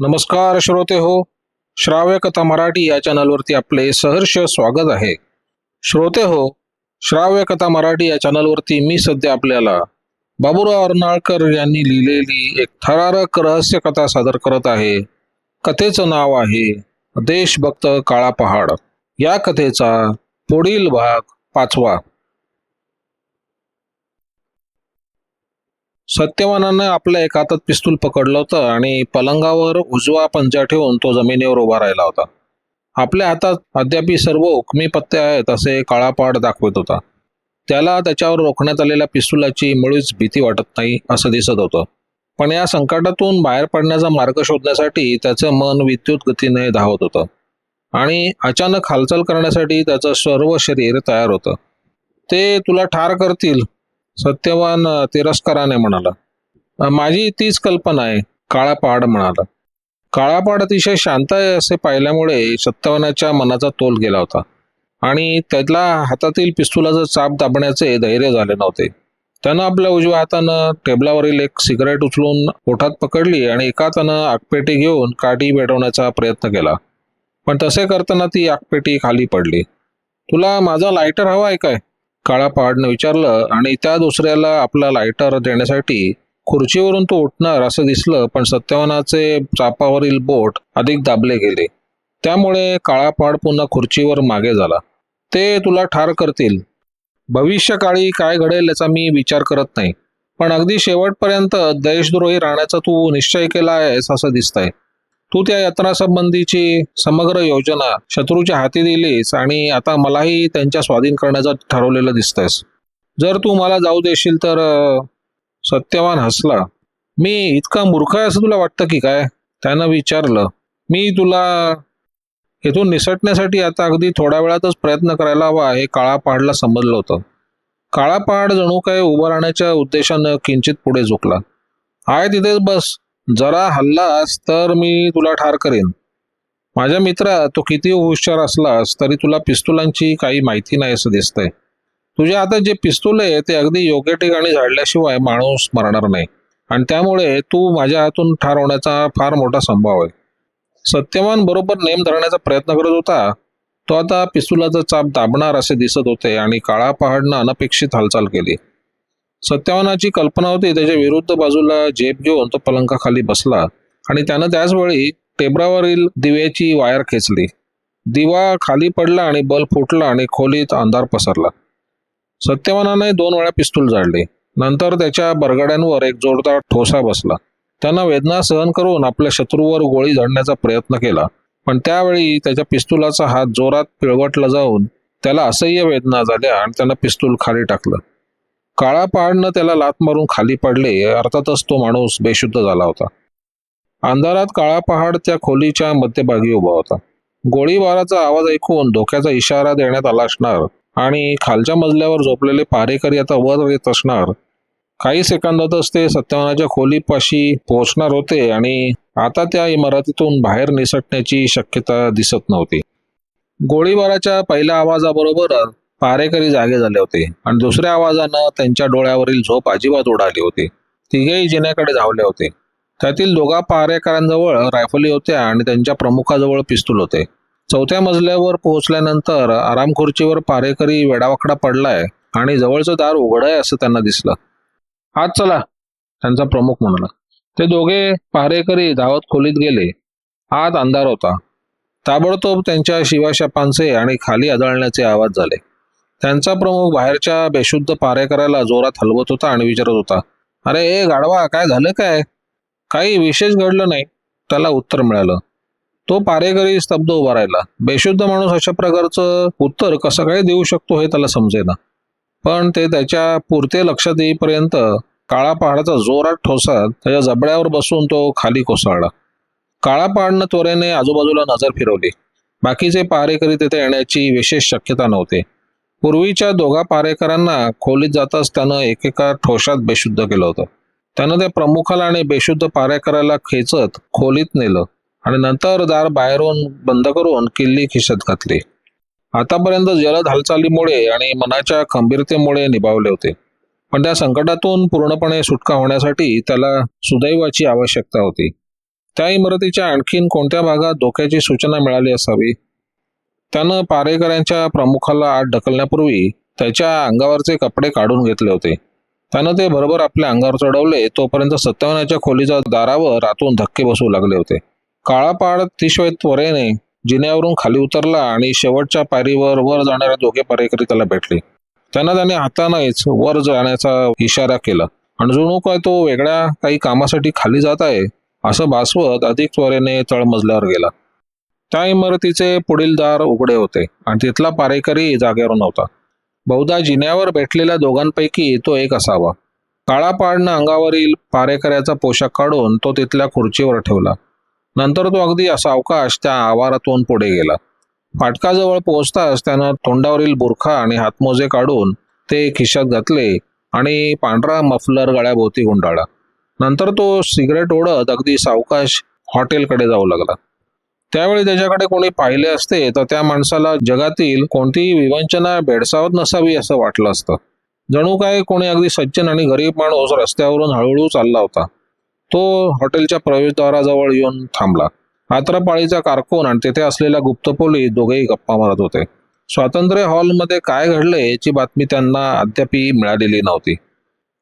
नमस्कार श्रोते हो श्राव्य कथा मराठी या चॅनलवरती आपले सहर्ष स्वागत आहे. श्रोते हो श्राव्य कथा मराठी या चॅनलवरती मी सध्या आपल्याला बाबूराव अर्नाळकर यांनी लिहिलेली एक थरारक रहस्य कथा सादर करत आहे. कथेचं नाव आहे देशभक्त काळा पहाड या कथेचा पुढील भाग पाचवा. सत्यवानानं आपल्या एका हातात पिस्तूल पकडलं होतं आणि पलंगावर उजवा पंजा ठेवून तो जमिनीवर उभा राहिला होता. आपल्या हातात अद्यापी सर्व उकमी पत्ते आहेत असे काळापाड दाखवत होता. त्याला त्याच्यावर रोखण्यात आलेल्या पिस्तुलाची मुळीच भीती वाटत नाही असं दिसत होतं. पण या संकटातून बाहेर पडण्याचा मार्ग शोधण्यासाठी त्याचं मन विद्युत गतीने धावत होतं आणि अचानक हालचाल करण्यासाठी त्याचं सर्व शरीर तयार होतं. ते तुला ठार करतील सत्यवान तिरस्काराने म्हणाला माझी तीच कल्पना आहे काळा पहाड म्हणाला. काळा पहाड अतिशय शांत आहे असे पाहिल्यामुळे सत्यवानाच्या मनाचा तोल गेला होता आणि त्याला हातातील पिस्तुलाचं चाप दाबण्याचे धैर्य झाले नव्हते. त्यानं आपल्या उजव्या हातानं टेबलावरील एक सिगरेट उचलून ओठात पकडली आणि एका हातानं आगपेटी घेऊन काठी पेटवण्याचा प्रयत्न केला. पण तसे करताना ती आगपेटी खाली पडली. तुला माझा लायटर हवा आहे काय? काळा पहाडनं विचारलं आणि त्या दुसऱ्याला आपला लायटर देण्यासाठी खुर्चीवरून तो उठणार असं दिसलं पण सत्यवानाचे चापावरील बोट अधिक दाबले गेले. त्यामुळे काळा पहाड पुन्हा खुर्चीवर मागे झाला. ते तुला ठार करतील. भविष्यकाळी काय घडेल याचा मी विचार करत नाही. पण अगदी शेवटपर्यंत देशद्रोही राहण्याचा तू निश्चय केला आहेस असं दिसतंय. तू त्या यात्रासंबंधीची समग्र योजना शत्रूच्या हाती दिलीस आणि आता मलाही त्यांच्या स्वाधीन करण्याचं ठरवलेलं दिसतंयस. जर तू मला जाऊ देशील तर सत्यवान हसला. मी इतका मूर्ख आहे असं तुला वाटतं की काय? त्यानं विचारलं. मी तुला इथून निसटण्यासाठी आता अगदी थोड्या वेळातच प्रयत्न करायला हवा हे काळा पहाडला समजलं होतं. काळा पहाड जणू काय उभं राहण्याच्या उद्देशानं किंचित पुढे झुकला. आहे तिथेच बस. जरा हल्लास तर मी तुला ठार करेन. माझ्या मित्रा तू किती हुशार असलास तरी तुला पिस्तुलांची काही माहिती नाही असं दिसतंय. तुझ्या हातात जे पिस्तूल आहे ते अगदी योग्य ठिकाणी झाडल्याशिवाय माणूस मरणार नाही. आणि त्यामुळे तू माझ्या हातून ठार होण्याचा फार मोठा संभव आहे. सत्यवान बरोबर नेम धरण्याचा प्रयत्न करत होता. तो आता पिस्तुलाचा चाप दाबणार असे दिसत होते आणि काळा पहाडनं अनपेक्षित हालचाल केली. सत्यवानाची कल्पना होती त्याच्या विरुद्ध बाजूला जेब घेऊन तो पलंकाखाली बसला. आणि त्यानं त्याच वेळी टेबलावरील दिव्याची वायर खेचली. दिवा खाली पडला आणि बल्ब फुटला आणि खोलीत अंधार पसरला. सत्यवानाने दोन वेळा पिस्तूल जाळले नंतर त्याच्या बरगड्यांवर एक जोरदार ठोसा बसला. त्यांना वेदना सहन करून आपल्या शत्रूवर गोळी झाडण्याचा प्रयत्न केला. पण त्यावेळी त्याच्या पिस्तुलाचा हात जोरात पिळवटला जाऊन त्याला असह्य वेदना झाल्या आणि त्यानं पिस्तूल खाली टाकलं. काळा पहाडनं त्याला लात मारून खाली पडले अर्थातच तो माणूस बेशुद्ध झाला होता. अंधारात काळा पहाड त्या खोलीच्या मध्यभागी उभा होता. गोळीबाराचा आवाज ऐकून धोक्याचा इशारा देण्यात आला असणार आणि खालच्या मजल्यावर झोपलेले पारेकरी आता वर येत असणार. काही सेकंदातच ते सत्यवानाच्या खोलीपाशी पोहोचणार होते आणि आता त्या इमारतीतून बाहेर निसटण्याची शक्यता दिसत नव्हती. गोळीबाराच्या पहिल्या आवाजाबरोबर पारेकरी जागे झाले होते आणि दुसऱ्या आवाजानं त्यांच्या डोळ्यावरील झोप अजिबात उडाली होती. तिघेही जिन्याकडे धावले होते. त्यातील दोघा पारेकरांजवळ रायफली होत्या आणि त्यांच्या प्रमुखाजवळ पिस्तूल होते. चौथ्या मजल्यावर पोहोचल्यानंतर आराम खुर्चीवर पारेकरी वेडावाकडा पडलाय आणि जवळचं दार उघड आहे असं त्यांना दिसलं. आज चला त्यांचा प्रमुख म्हणाला. ते दोघे पारेकरी धावत खोलीत गेले. आत अंधार होता. ताबडतोब त्यांच्या शिवाशापांचे आणि खाली आदळण्याचे आवाज झाले. त्यांचा प्रमुख बाहेरच्या बेशुद्ध पारेकराला जोरात हलवत होता आणि विचारत होता अरे ए गाडवा काय झालं काय? काही विशेष घडलं नाही. त्याला उत्तर मिळालं तो पारेकरी स्तब्ध उभा राहिला. बेशुद्ध माणूस अशा प्रकारचं उत्तर कसं काय देऊ शकतो हे त्याला समजेना. पण ते त्याच्या पुरते लक्षात येईपर्यंत काळा पहाडाचा जोरात ठोसा त्याच्या जबड्यावर बसून तो खाली कोसळला. काळा पहाडनं त्वरेने आजूबाजूला नजर फिरवली. बाकीचे पहारेकरी तिथे येण्याची विशेष शक्यता नव्हती. पूर्वीच्या दोघा पारेकरांना खोलीत जाताच त्यानं एकेका ठोशात बेशुद्ध केलं होतं. त्यानं त्या प्रमुखाला आणि बेशुद्ध पारेकराला खेचत खोलीत नेलं आणि नंतर दार बाहेरून बंद करून किल्ली खिशत घातली. आतापर्यंत जलद हालचालीमुळे आणि मनाच्या खंबीरतेमुळे निभावले होते. पण त्या संकटातून पूर्णपणे सुटका होण्यासाठी त्याला सुदैवाची आवश्यकता होती. त्या इमारतीच्या आणखीन कोणत्या भागात धोक्याची सूचना मिळाली असावी? त्यानं पारेकरांच्या प्रमुखाला आत ढकलण्यापूर्वी त्याच्या अंगावरचे कपडे काढून घेतले होते. त्यानं ते बरोबर आपल्या अंगावर चढवले तोपर्यंत सत्तावनाच्या खोलीच्या दारावर आतून धक्के बसू लागले होते. काळापाड अतिशय त्वरेने जिन्यावरून खाली उतरला आणि शेवटच्या पायरीवर वर जाणाऱ्या दोघे पारेकरी त्याला भेटले. त्यांना त्याने हातानेच वर जाण्याचा इशारा केला. आणि जणू काय तो वेगळ्या काही कामासाठी खाली जात आहे? असं भासवत अधिक त्वरेने तळमजल्यावर गेला. त्या इमारतीचे पुढील दार उघडे होते आणि तिथला पारेकरी जागेवर नव्हता. बहुधा जिन्यावर भेटलेल्या दोघांपैकी तो एक असावा. काळा पाडनं अंगावरील पारेकऱ्याचा पोशाख काढून तो तिथल्या खुर्चीवर ठेवला. नंतर तो अगदी असा अवकाश त्या आवारातून पुढे गेला. फाटकाजवळ पोहोचताच त्यानं तोंडावरील बुरखा आणि हातमोजे काढून ते खिशात घातले आणि पांढरा मफलर गळ्याभोवती गुंडाळला. नंतर तो सिगरेट ओढत अगदी सावकाश हॉटेलकडे जाऊ लागला. त्यावेळी त्याच्याकडे कोणी पाहिले असते तर त्या माणसाला जगातील कोणतीही विवंचना भेडसावत नसावी असं वाटलं असतं. जणू काय कोणी अगदी सज्जन आणि गरीब माणूस रस्त्यावरून हळूहळू चालला होता. तो हॉटेलच्या प्रवेशद्वाराजवळ येऊन थांबला. आत्रापाळीचा कारकून आणि तेथे असलेला गुप्त पोलीस दोघेही गप्पा मारत होते. स्वातंत्र्य हॉलमध्ये काय घडले याची बातमी त्यांना अद्यापही मिळालेली नव्हती.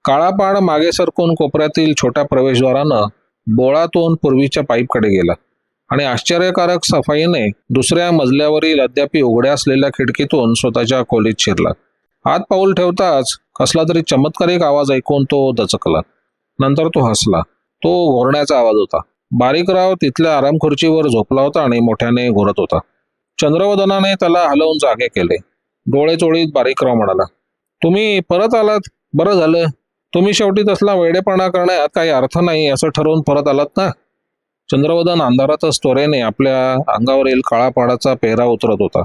काळापाड मागे सरकून कोपऱ्यातील छोट्या प्रवेशद्वारानं बोळातून पूर्वीच्या पाईपकडे गेला. आणि आश्चर्यकारक सफाईने दुसऱ्या मजल्यावरील अद्याप उघड्या असलेल्या खिडकीतून स्वतःच्या खोलीत शिरला. हात पाऊल ठेवताच कसला तरी चमत्कारिक आवाज ऐकून तो दचकला. नंतर तो हसला. तो घोरण्याचा आवाज होता. बारीकराव तिथल्या आराम खुर्चीवर झोपला होता आणि मोठ्याने घोरत होता. चंद्रवदनाने त्याला हलवून जागे केले. डोळे चोळीत बारीकराव म्हणाला तुम्ही परत आलात? बरं झालं. तुम्ही शेवटी तसला वेडेपणा करण्यात काही अर्थ नाही असं ठरवून परत आलात ना? चंद्रवदन अंधारातच त्वरेने आपल्या अंगावरील काळापाडाचा पेहरा उतरत होता.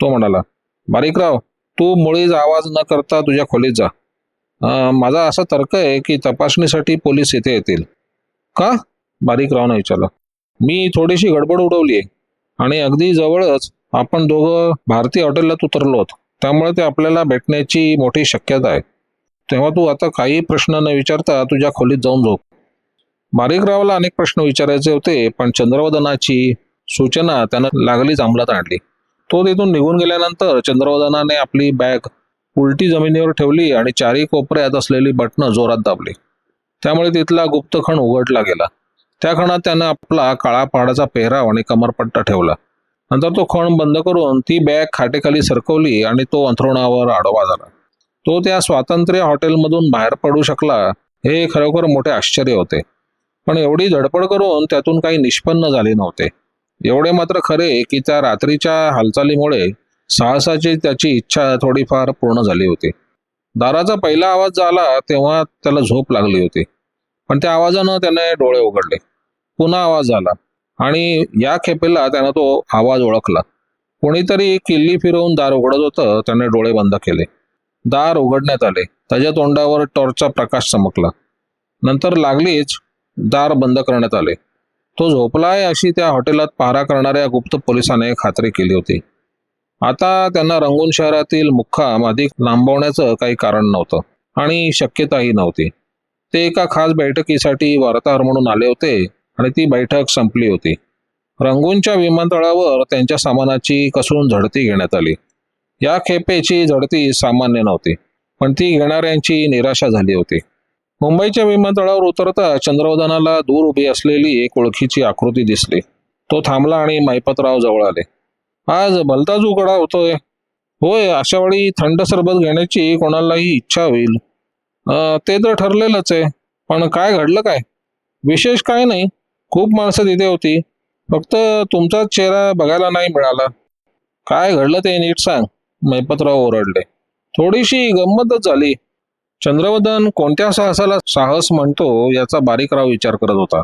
तो म्हणाला बारीकराव तू मुळीच आवाज न करता तुझ्या खोलीत जा. माझा असा तर्क आहे की तपासणीसाठी पोलीस येथे येतील. का? बारीकरावनं विचारलं. मी थोडीशी गडबड उडवली आहे आणि अगदी जवळच आपण दोघं भारतीय हॉटेलला उतरलो आहोत त्यामुळे ते आपल्याला भेटण्याची मोठी शक्यता आहे. तेव्हा तू आता काही प्रश्न न विचारता तुझ्या खोलीत जाऊन झोप. बारीकरावला अनेक प्रश्न विचारायचे होते पण चंद्रवदनाची सूचना त्यानं लागलीच अंमलात आणली. तो तिथून निघून गेल्यानंतर चंद्रवदनाने आपली बॅग उलटी जमिनीवर ठेवली आणि चारी कोपऱ्यात असलेली बटणं जोरात दाबली. त्यामुळे तिथला गुप्त खण उघडला गेला. त्या खणात त्यानं आपला काळा पहाडाचा पेहराव आणि कमरपट्टा ठेवला. नंतर तो खण बंद करून ती बॅग खाटेखाली सरकवली आणि तो अंथरुणावर आडवा झाला. तो त्या स्वातंत्र्य हॉटेलमधून बाहेर पडू शकला हे खरोखर मोठे आश्चर्य होते. पण एवढी धडपड करून त्यातून काही निष्पन्न झाले नव्हते. एवढे मात्र खरे की त्या रात्रीच्या हालचालीमुळे साहसाची त्याची इच्छा थोडीफार पूर्ण झाली होती. दाराचा पहिला आवाज झाला तेव्हा त्याला झोप लागली होती. पण त्या आवाजानं त्याने डोळे उघडले. पुन्हा आवाज झाला आणि या खेपेला त्यानं तो आवाज ओळखला. कोणीतरी किल्ली फिरवून दार उघडत होतं त्याने डोळे बंद केले. दार उघडण्यात आले. त्याच्या तोंडावर टॉर्चचा प्रकाश चमकला. नंतर लागलीच दार बंद करण्यात आले. तो झोपलाय अशी त्या हॉटेलात पहारा करणाऱ्या गुप्त पोलिसाने खात्री केली होती. आता त्यांना रंगून शहरातील मुक्काम अधिक लांबवण्याचं काही कारण नव्हतं आणि शक्यताही नव्हती. ते एका खास बैठकीसाठी वार्ताहर म्हणून आले होते आणि ती बैठक संपली होती. रंगूनच्या विमानतळावर त्यांच्या सामानाची कसून झडती घेण्यात आली. या खेपेची झडती सामान्य नव्हती पण ती घेणाऱ्यांची निराशा झाली होती. मुंबईच्या विमानतळावर उतरता चंद्रवदनाला दूर उभी असलेली एक ओळखीची आकृती दिसली. तो थांबला आणि माईपतराव जवळ आले. आज भलताच उघडा होतोय. होय अशा वेळी थंड सरबत घेण्याची कोणालाही इच्छा होईल. ते तर ठरलेलंच आहे. पण काय घडलं काय? विशेष काय नाही. खूप माणसं तिथे होती. फक्त तुमचाच चेहरा बघायला नाही मिळाला. काय घडलं ते नीट सांग. मैपतराव ओरडले. थोडीशी गंमतच झाली. चंद्रवदन कोणत्या साहसाला साहस म्हणतो याचा बारीकराव विचार करत होता.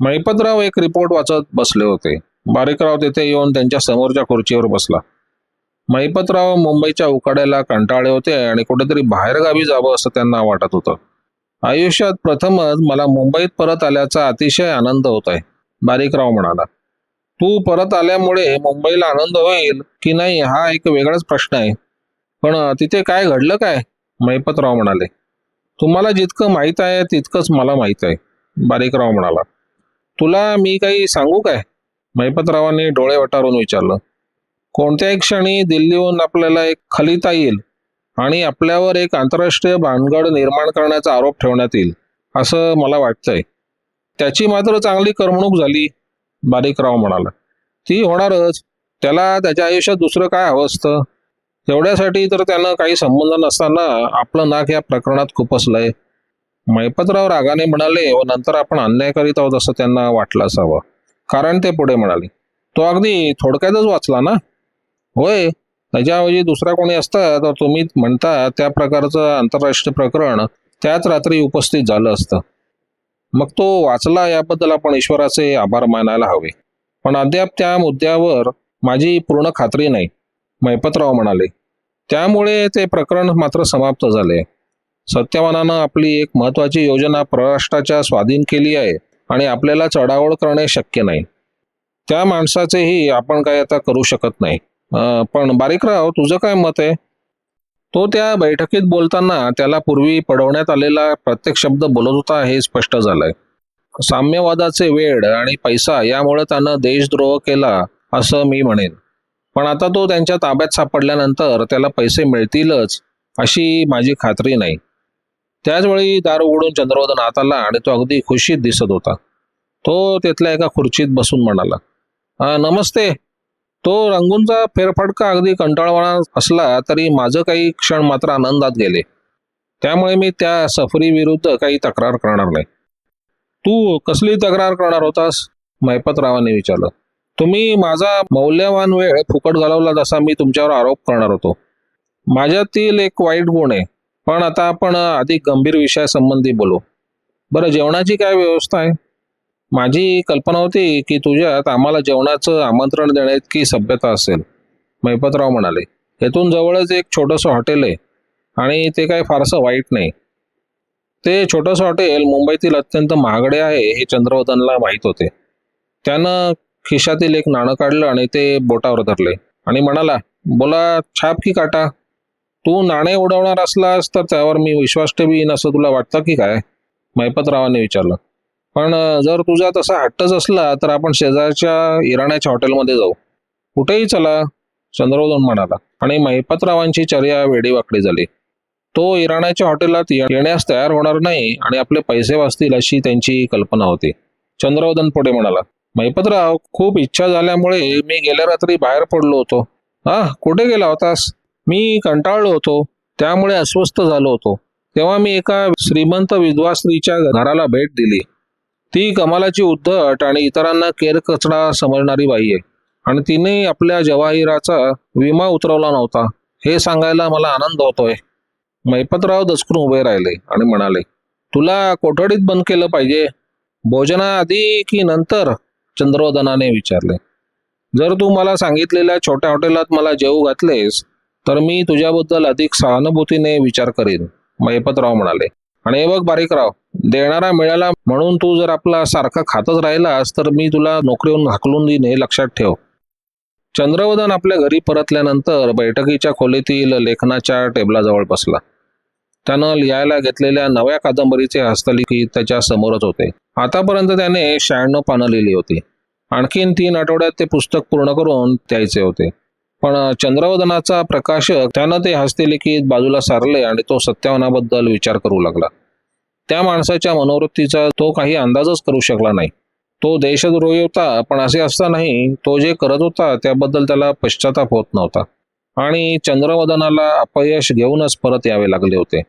महिपतराव एक रिपोर्ट वाचत बसले होते. बारीकराव तेथे येऊन त्यांच्या समोरच्या खुर्चीवर बसला. महिपतराव मुंबईच्या उकाड्याला कंटाळले होते आणि कुठेतरी बाहेरगावी जावं असं त्यांना वाटत होतं. आयुष्यात प्रथमच मला मुंबईत परत आल्याचा अतिशय आनंद होत आहे बारीकराव म्हणाला. तू परत आल्यामुळे मुंबईला आनंद होईल की नाही हा एक वेगळाच प्रश्न आहे. पण तिथे काय घडलं काय? मैपतराव म्हणाले तुम्हाला जितकं माहीत आहे तितकंच मला माहीत आहे बारीकराव म्हणाला. तुला मी काही सांगू काय? महिपतरावांनी डोळे वटारून विचारलं. कोणत्याही क्षणी दिल्लीहून आपल्याला एक खलिता येईल आणि आपल्यावर एक आंतरराष्ट्रीय भानगड निर्माण करण्याचा आरोप ठेवण्यात येईल असं मला वाटतंय. त्याची मात्र चांगली करमणूक झाली बारीकराव म्हणाला. ती होणारच. त्याला त्याच्या आयुष्यात दुसरं काय हवं असतं? तेवढ्यासाठी तर त्यानं काही संबंध नसताना आपलं नाक या प्रकरणात खुपसलंय. मैपतराव रागाने म्हणाले व नंतर आपण अन्याय करीत आहोत असं त्यांना वाटलं असावं. कारण ते पुढे म्हणाले तो अगदी थोडक्यातच वाचला ना? होय. त्याच्याऐवजी दुसरा कोणी असता तर तुम्ही म्हणता त्या प्रकारचं आंतरराष्ट्रीय प्रकरण त्याच रात्री उपस्थित झालं असतं. मग तो वाचला याबद्दल आपण ईश्वराचे आभार मानायला हवे. पण अद्याप त्या मुद्द्यावर माझी पूर्ण खात्री नाही. मैपतराव म्हणाले त्यामुळे ते प्रकरण मात्र समाप्त झाले. सत्यवानानं आपली एक महत्वाची योजना परराष्ट्राच्या स्वाधीन केली आहे आणि आपल्याला चढाओढ करणे शक्य नाही. त्या माणसाचेही आपण काय आता करू शकत नाही. पण बारीकराव तुझं काय मत आहे? तो त्या बैठकीत बोलताना त्याला पूर्वी पडवण्यात आलेला प्रत्येक शब्द बोलत होता हे स्पष्ट झालंय. साम्यवादाचे वेड आणि पैसा यामुळे त्यानं देशद्रोह केला असं मी म्हणेन. पण आता तो त्यांच्या ताब्यात सापडल्यानंतर त्याला पैसे मिळतीलच अशी माझी खात्री नाही. त्याचवेळी दार उघडून चंद्रवदन आत आला आणि तो अगदी खुशीत दिसत होता. तो तिथल्या एका खुर्चीत बसून म्हणाला नमस्ते. तो रंगूनचा फेरफटका अगदी कंटाळवाणा असला तरी माझं काही क्षण मात्र आनंदात गेले. त्यामुळे मी त्या सफरी विरुद्ध काही तक्रार करणार नाही. तू कसली तक्रार करणार होतास? मैपतरावाने विचारलं. तुम्ही माझा मौल्यवान वेळ फुकट घालवला जसा मी तुमच्यावर आरोप करणार होतो. माझ्यातील एक वाईट गुण आहे. पण आता आपण अधिक गंभीर विषयासंबंधी बोलू. बरं जेवणाची काय व्यवस्था आहे? माझी कल्पना होती की तुझ्यात आम्हाला जेवणाचं आमंत्रण देण्याइतकी सभ्यता असेल. मैपतराव म्हणाले येथून जवळच एक छोटंसं हॉटेल आहे आणि ते काय फारसं वाईट नाही. ते छोटंसं हॉटेल मुंबईतील अत्यंत महागडे आहे हे चंद्रवर्धनला माहीत होते. त्यानं खिशातील एक नाणं काढलं आणि ते बोटावर धरले. आणि म्हणाला बोला छाप की काटा. तू नाणे उडवणार असलास तर त्यावर मी विश्वास ठेवीन असं तुला वाटतं की काय? मैपतरावाने विचारलं. पण जर तुझा तसा हट्टच असला तर आपण शेजारच्या इराण्याच्या हॉटेलमध्ये जाऊ. कुठेही चला चंद्रवदन म्हणाला. आणि महिपतरावांची चर्या वेडीवाकडी झाली. तो इराण्याच्या हॉटेलात येण्यास तयार होणार नाही आणि आपले पैसे वाचतील अशी त्यांची कल्पना होती. चंद्रवदन पुढे म्हणाला महिपतराव खूप इच्छा झाल्यामुळे मी गेल्या रात्री बाहेर पडलो होतो. हा कुठे गेला होतास? मी कंटाळलो होतो. त्यामुळे अस्वस्थ झालो होतो. तेव्हा मी एका श्रीमंत विधवा स्त्रीच्या घराला भेट दिली. ती कमालाची उद्धट आणि इतरांना केर कचडा समजणारी बाई आहे. आणि तिने आपल्या जवाहिराचा विमा उतरवला नव्हता. हे सांगायला मला आनंद होतोय. मैपतराव दचकून उभे राहिले आणि म्हणाले तुला कोठडीत बंद केलं पाहिजे? भोजनाआधी की नंतर? चंद्रोदनाने विचारले जर तू मला सांगितलेल्या छोट्या हॉटेलात मला जेवू घातलेस तर मी तुझ्याबद्दल अधिक सहानुभूतीने विचार करीन मैपतराव म्हणाले. आणि हे बघ बारीकराव देणारा मिळाला म्हणून तू जर आपला सारखा खातच राहिलास तर मी तुला नोकरीहून हाकलून देईन हे लक्षात ठेव. चंद्रवदन आपल्या घरी परतल्यानंतर बैठकीच्या खोलीतील लेखनाच्या टेबलाजवळ बसला. त्यानं लिहायला घेतलेल्या नव्या कादंबरीचे हस्तलिखित त्याच्या समोरच होते. आतापर्यंत त्याने शहाण्णव पानं लिहिली होती. आणखीन तीन आठवड्यात ते पुस्तक पूर्ण करून द्यायचे होते. पण चंद्रवदनाचा प्रकाशक त्यानं ते हस्तलिखित बाजूला सारले आणि तो सत्यावनाबद्दल विचार करू लागला. त्या माणसाच्या मनोवृत्तीचा तो काही अंदाजच करू शकला नाही. तो देशद्रोही होता पण असे असतानाही तो जे करत होता त्याबद्दल त्याला पश्चाताप होत नव्हता. आणि चंद्रवदनाला अपयश घेऊनच परत यावे लागले होते.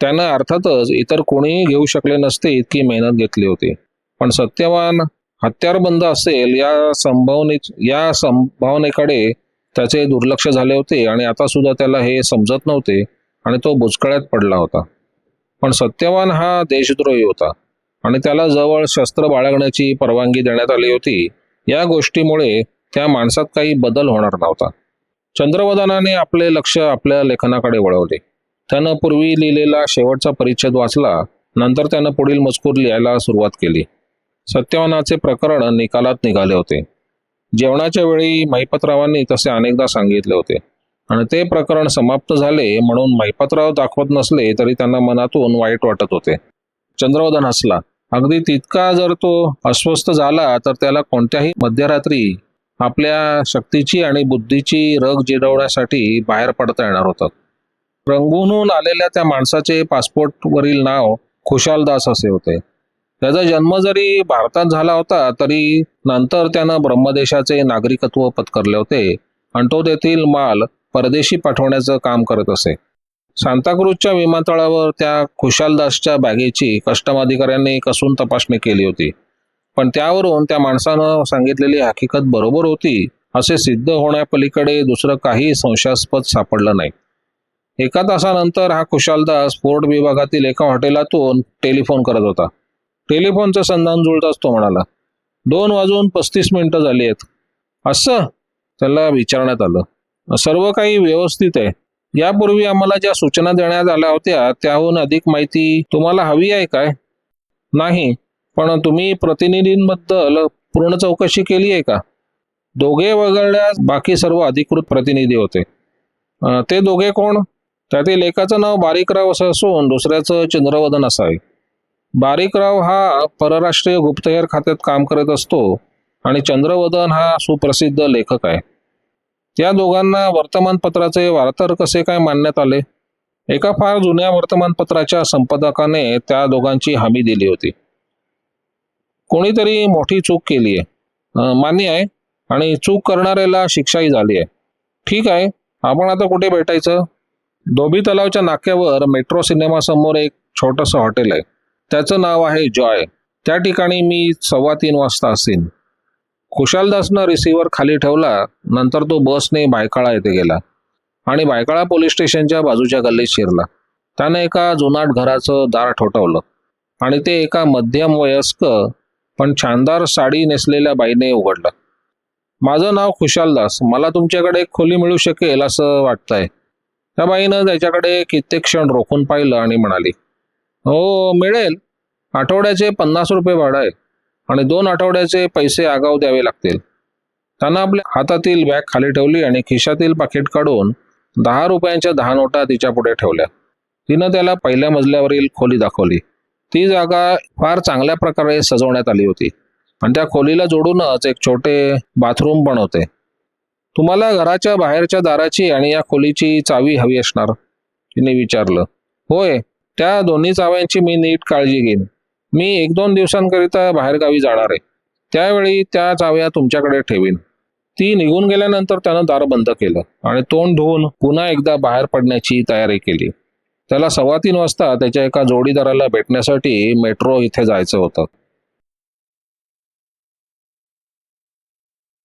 त्यानं अर्थातच इतर कोणीही घेऊ शकले नसते इतकी मेहनत घेतली होती. पण सत्यवान हत्यारबंद असेल या संभावने या संभावनेकडे त्याचे दुर्लक्ष झाले होते आणि आता सुद्धा त्याला हे समजत नव्हते आणि तो बुचकळ्यात पडला होता. पण सत्यवान हा देशद्रोही होता आणि त्याला जवळ शस्त्र बाळगण्याची परवानगी देण्यात आली होती. या गोष्टीमुळे त्या माणसात काही बदल होणार नव्हता. चंद्रवदनाने आपले लक्ष आपल्या लेखनाकडे वळवले. त्यानं पूर्वी लिहिलेला शेवटचा परिच्छेद वाचला नंतर त्यानं पुढील मजकूर लिहायला सुरुवात केली. सत्यवानाचे प्रकरण निकालात निघाले होते. जेवणाच्या वेळी महिपतरावांनी तसे अनेकदा सांगितले होते. आणि ते प्रकरण समाप्त झाले म्हणून महिपतराव दाखवत नसले तरी त्यांना मनातून वाईट वाटत होते. चंद्रवदन हसला. अगदी तितका जर तो अस्वस्थ झाला तर त्याला कोणत्याही मध्यरात्री आपल्या शक्तीची आणि बुद्धीची रग जिरवण्यासाठी बाहेर पडता येणार होतं. रंगूनहून आलेल्या त्या माणसाचे पासपोर्टवरील नाव खुशालदास असे होते. त्याचा जन्म जरी भारतात झाला होता तरी नंतर त्यानं ब्रह्मदेशाचे नागरिकत्व पत्करले होते आणि तो तेथील माल परदेशी पाठवण्याचं काम करत असे. सांताक्रूजच्या विमानतळावर त्या खुशालदासच्या बॅगेची कस्टम अधिकाऱ्यांनी कसून तपासणी केली होती. पण त्यावरून त्या माणसानं सांगितलेली हकीकत बरोबर होती असे सिद्ध होण्यापलीकडे दुसरं काही संशयास्पद सापडलं नाही. एका तासानंतर हा खुशालदास फोर्ट विभागातील एका हॉटेलातून टेलिफोन करत होता. टेलिफोनचं संधान जुळताच तो म्हणाला. दोन वाजून पस्तीस मिनिटं झाली आहेत. असं? त्याला विचारण्यात आलं. सर्व काही व्यवस्थित आहे. यापूर्वी आम्हाला ज्या सूचना देण्यात आल्या होत्या त्याहून अधिक माहिती तुम्हाला हवी आहे काय? नाही पण तुम्ही प्रतिनिधींबद्दल पूर्ण चौकशी केली आहे का? दोघे वगळल्यास बाकी सर्व अधिकृत प्रतिनिधी होते. ते दोघे कोण? त्यातील एकाचं नाव बारीकराव असं असून दुसऱ्याचं चंद्रवदन असं आहे बारीकराव हा परराष्ट्रीय गुप्तहेर खात्यात काम करत असतो आणि चंद्रवदन हा सुप्रसिद्ध लेखक आहे. त्या दोघांना वर्तमानपत्राचे वार्ताहर कसे काय मानण्यात आले? एका फार जुन्या वर्तमानपत्राच्या संपादकाने त्या दोघांची हमी दिली होती. कोणीतरी मोठी चूक केली आहे. मान्य आहे. आणि चूक करणाऱ्याला शिक्षाही झाली आहे. ठीक आहे. आपण आता कुठे भेटायचं? धोबी तलावच्या नाक्यावर मेट्रो सिनेमा समोर एक छोटस हॉटेल आहे. त्याचं नाव आहे जॉय. त्या ठिकाणी मी सव्वा तीन वाजता असेन. खुशालदासनं रिसिव्हर खाली ठेवला नंतर तो बसने बायकाळा येथे गेला आणि बायकाळा पोलीस स्टेशनच्या बाजूच्या गल्लीत शिरला. त्याने एका जुनाट घराचं दार ठोठावलं आणि ते एका मध्यम वयस्क पण छानदार साडी नेसलेल्या बाईने उघडलं. माझं नाव खुशालदास मला तुमच्याकडे एक खोली मिळू शकेल असं वाटतंय. त्या बाईनं त्याच्याकडे कित्येक क्षण रोखून पाहिलं आणि म्हणाली हो मिळेल. आठवड्याचे पन्नास रुपये भाडं आहे आणि दोन आठवड्याचे पैसे आगाऊ द्यावे लागतील. त्यानं आपल्या हातातील बॅग खाली ठेवली आणि खिशातील पाकिट काढून दहा रुपयांच्या दहा नोटा तिच्या पुढे ठेवल्या. तिनं त्याला पहिल्या मजल्यावरील खोली दाखवली. ती जागा फार चांगल्या प्रकारे सजवण्यात आली होती आणि त्या खोलीला जोडूनच एक छोटे बाथरूम पण होते तुम्हाला घराच्या बाहेरच्या दाराची आणि या खोलीची चावी हवी असणार. तिने विचारलं. होय त्या दोन्ही चाव्यांची मी नीट काळजी घेईन. मी एक दोन दिवसांकरिता बाहेरगावी जाणार आहे. त्यावेळी त्या चाव्या तुमच्याकडे ठेवीन. ती निघून गेल्यानंतर त्यानं दार बंद केलं आणि तोंड धुवून पुन्हा एकदा बाहेर पडण्याची तयारी केली. त्याला सव्वा तीन वाजता त्याच्या एका जोडीदाराला भेटण्यासाठी मेट्रो इथे जायचं होतं.